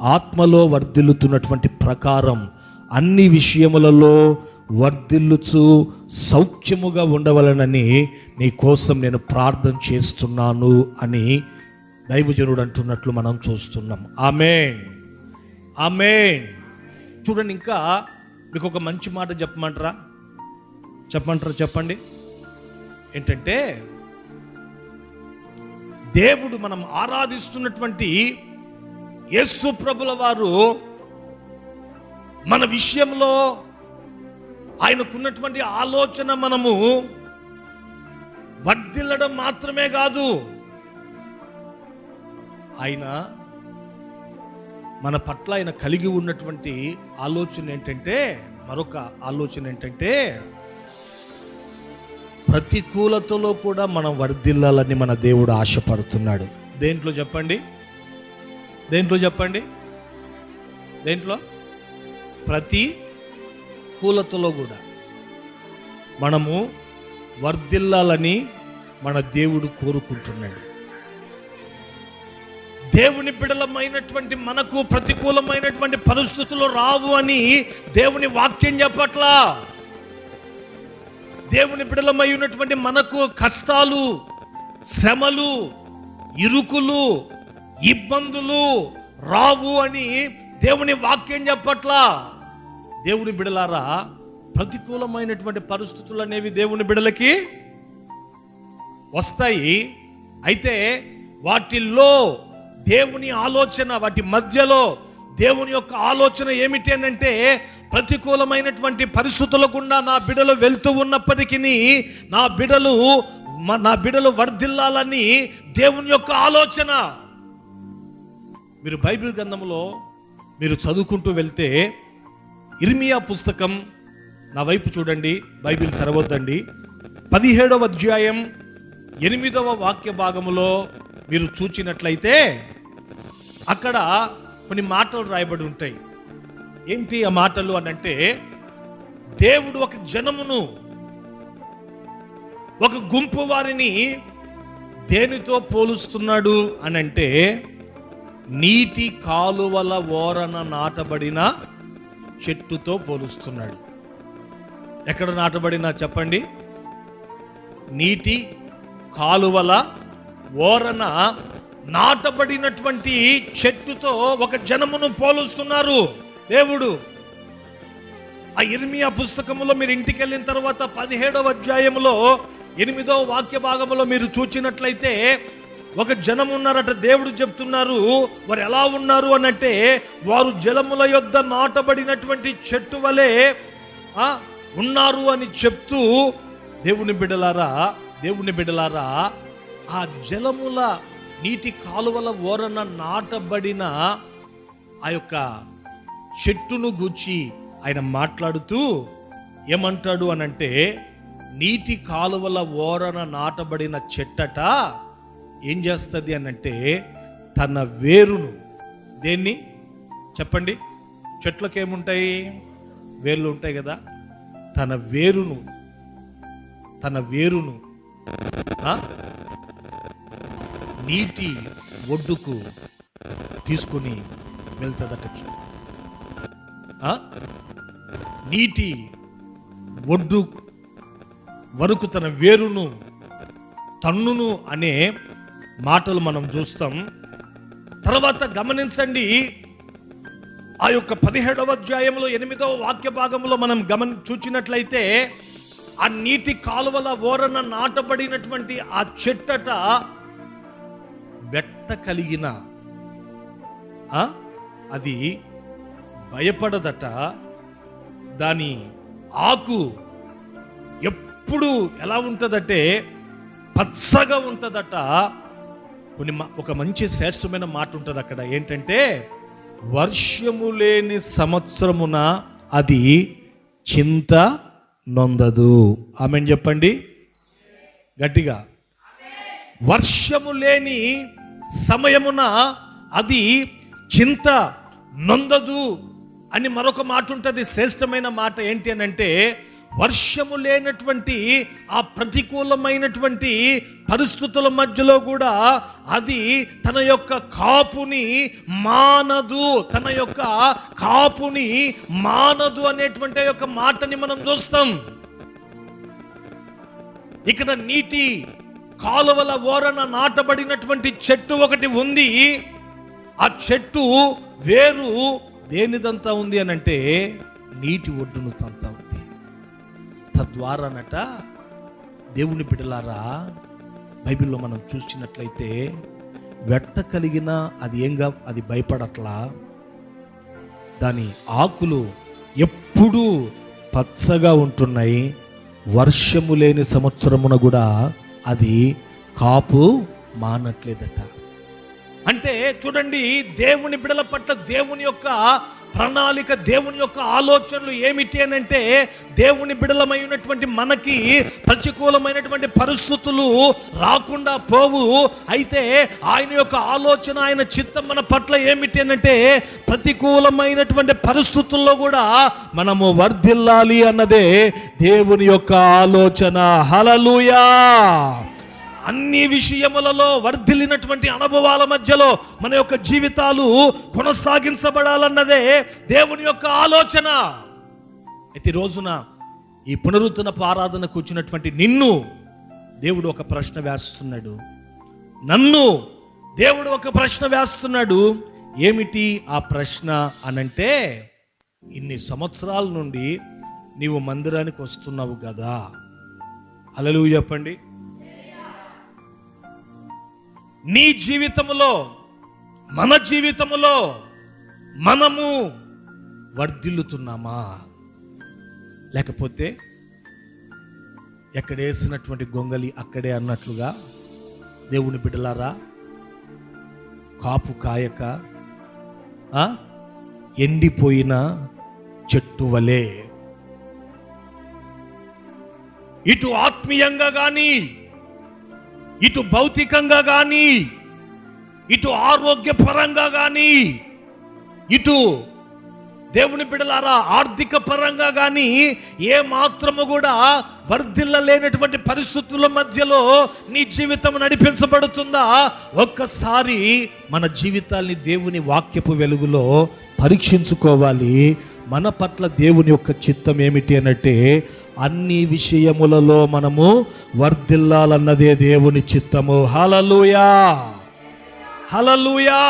ఆత్మలో వర్ధిల్లుతున్నటువంటి ప్రకారం అన్ని విషయములలో వర్ధిల్లుచు సౌఖ్యముగా ఉండవలనని నీ కోసం నేను ప్రార్థన చేస్తున్నాను అని దైవజనుడు అంటున్నట్లు మనం చూస్తున్నాం. ఆమెన్. ఆమెన్. చూడండి ఇంకా మీకు ఒక మంచి మాట చెప్పమంటారా? చెప్పమంటారా? చెప్పండి. ఏంటంటే దేవుడు మనం ఆరాధిస్తున్నటువంటి యేసు ప్రభుల వారు మన విషయంలో ఆయనకున్నటువంటి ఆలోచన మనము వర్దిల్లడం మాత్రమే కాదు. ఆయన మన పట్ల ఆయన కలిగి ఉన్నటువంటి ఆలోచన ఏంటంటే మరొక ఆలోచన ఏంటంటే ప్రతికూలతలో కూడా మనం వర్ధిల్లాలని మన దేవుడు ఆశపడుతున్నాడు. దేంట్లో చెప్పండి? దేంట్లో చెప్పండి? దేంట్లో? ప్రతి కూలతలో కూడా. మనము వర్ధిల్లాలని మన దేవుడు కోరుకుంటున్నాడు. దేవుని బిడలమైనటువంటి మనకు ప్రతికూలమైనటువంటి పరిస్థితులు రావు అని దేవుని వాక్యం చెప్పట్లా? దేవుని బిడలమై ఉన్నటువంటి మనకు కష్టాలు శ్రమలు ఇరుకులు ఇబ్బందులు రావు అని దేవుని వాక్యం చెప్పట్లా? దేవుని బిడలారా ప్రతికూలమైనటువంటి పరిస్థితులు అనేవి దేవుని బిడలకి వస్తాయి. అయితే వాటిల్లో దేవుని ఆలోచన వాటి మధ్యలో దేవుని యొక్క ఆలోచన ఏమిటి అంటే ప్రతికూలమైనటువంటి పరిస్థితుల గుండా నా బిడలు వెళ్తూ ఉన్నప్పటికీ నా బిడలు నా బిడలు వర్ధిల్లాలని దేవుని యొక్క ఆలోచన. మీరు బైబిల్ గ్రంథంలో మీరు చదువుకుంటూ వెళ్తే ఇర్మియా పుస్తకం నా వైపు చూడండి బైబిల్ తెరవద్దండి. పదిహేడవ అధ్యాయం ఎనిమిదవ వాక్య భాగములో మీరు చూచినట్లయితే అక్కడ కొన్ని మాటలు రాయబడి ఉంటాయి. ఏంటి ఆ మాటలు అని అంటే దేవుడు ఒక జనమును ఒక గుంపు వారిని దేనితో పోలుస్తున్నాడు అని అంటే నీటి కాలువల ఓరన నాటబడిన చెట్టుతో పోలుస్తున్నాడు. ఎక్కడ నాటబడినా చెప్పండి? నీటి కాలువల ఓరన నాటబడినటువంటి చెట్టుతో ఒక జనమును పోలుస్తున్నారు. దేవుడు ఆ ఇర్మియా పుస్తకంలో మీరు ఇంటికి వెళ్ళిన తర్వాత పదిహేడవ అధ్యాయంలో ఎనిమిదవ వాక్య భాగంలో మీరు చూచినట్లయితే ఒక జనం ఉన్నారట దేవుడు చెప్తున్నారు వారు ఎలా ఉన్నారు? అనంటే వారు జలముల యొద్ద నాటబడినటువంటి చెట్టు వలె ఉన్నారు అని చెప్తూ దేవుని బిడ్డలారా దేవుని బిడ్డలారా ఆ జలముల నీటి కాలువల ఓరన నాటబడిన ఆ యొక్క చెట్టును గూర్చి ఆయన మాట్లాడుతూ ఏమంటాడు అనంటే నీటి కాలువల ఓరన నాటబడిన చెట్టట ఏం చేస్తుంది అనంటే తన వేరును దేన్ని? చెప్పండి. చెట్లకు ఏముంటాయి వేర్లు ఉంటాయి కదా. తన వేరును తన వేరును ఆ? నీటి ఒడ్డుకు తీసుకుని వెళ్తుందట ఆ? నీటి ఒడ్డు వరకు తన వేరును తన్నును అనే మాటలు మనం చూస్తాం. తర్వాత గమనించండి ఆ యొక్క పదిహేడవ అధ్యాయంలో ఎనిమిదవ వాక్య భాగంలో మనం గమని చూచినట్లయితే ఆ నీటి కాలువల ఓరన నాటబడినటువంటి ఆ చెట్టట వెట్ట కలిగిన ఆ? అది భయపడదట. దాని ఆకు ఎప్పుడు ఎలా ఉంటుందంటే పచ్చగా ఉంటుందట. కొన్ని మ- ఒక మంచి శ్రేష్టమైన మాట ఉంటుంది అక్కడ. ఏంటంటే వర్షము లేని సంవత్సరమున అది చింత నొందదు. ఆమె చెప్పండి? గట్టిగా. వర్షము లేని సమయమున అది చింత నొందదు అని మరొక మాట ఉంటుంది. శ్రేష్టమైన మాట ఏంటి అని అంటే వర్షము లేనటువంటి ఆ ప్రతికూలమైనటువంటి పరిస్థితుల మధ్యలో కూడా అది తన యొక్క కాపుని మానదు. తన యొక్క కాపుని మానదు అనేటువంటి యొక్క మాటని మనం చూస్తాం. ఇక్కడ నీటి కాలువల ఓరన నాటబడినటువంటి చెట్టు ఒకటి ఉంది. ఆ చెట్టు వేరు దేనిదంతా ఉంది అని అంటే నీటి ఒడ్డును తంతా. తద్వారానట దేవుని బిడ్డలారా బైబిల్లో మనం చూసినట్లయితే వెట్ట కలిగిన అది ఏంగా అది భయపడట్లా? దాని ఆకులు ఎప్పుడూ పచ్చగా ఉంటున్నాయి. వర్షము లేని సంవత్సరమున కూడా అది కాపు మానట్లేదట. అంటే చూడండి దేవుని బిడల పట్ల దేవుని యొక్క ప్రణాళిక దేవుని యొక్క ఆలోచనలు ఏమిటి అని అంటే దేవుని బిడలమైనటువంటి మనకి ప్రతికూలమైనటువంటి పరిస్థితులు రాకుండా పోవు. అయితే ఆయన యొక్క ఆలోచన ఆయన చిత్తం మన పట్ల ఏమిటి అని అంటే ప్రతికూలమైనటువంటి పరిస్థితుల్లో కూడా మనము వర్ధిల్లాలి అన్నదే దేవుని యొక్క ఆలోచన. హలలుయా అన్ని విషయములలో వర్ధిల్లినటువంటి అనుభవాల మధ్యలో మన యొక్క జీవితాలు కొనసాగించబడాలన్నదే దేవుని యొక్క ఆలోచన. అయితే రోజున ఈ పునరుద్ధరణ ఆరాధనకు వచ్చినటువంటి నిన్ను దేవుడు ఒక ప్రశ్న వేస్తున్నాడు. నన్ను దేవుడు ఒక ప్రశ్న వేస్తున్నాడు. ఏమిటి ఆ ప్రశ్న అనంటే ఇన్ని సంవత్సరాల నుండి నీవు మందిరానికి వస్తున్నావు కదా. అలలు చెప్పండి. నీ జీవితంలో మన జీవితములో మనము వర్ధిల్లుతున్నామా? లేకపోతే ఎక్కడేసినటువంటి గొంగలి అక్కడే అన్నట్లుగా దేవుని బిడ్డలారా కాపు కాయక ఆ, ఎండిపోయిన చెట్టు వలె. ఇటు ఆత్మీయంగా కానీ ఇటు భౌతికంగా కానీ ఇటు ఆరోగ్యపరంగా కానీ ఇటు దేవుని బిడలారా ఆర్థిక పరంగా కానీ ఏ మాత్రము కూడా వర్ధిల్లలేనటువంటి పరిస్థితుల మధ్యలో నీ జీవితం నడిపించబడుతుందా? ఒక్కసారి మన జీవితాల్ని దేవుని వాక్యపు వెలుగులో పరీక్షించుకోవాలి. మన పట్ల దేవుని యొక్క చిత్తం ఏమిటి అనంటే అన్ని విషయములలో మనము వర్ధిల్లాలన్నదే దేవుని చిత్తము. హలలుయా హలలుయా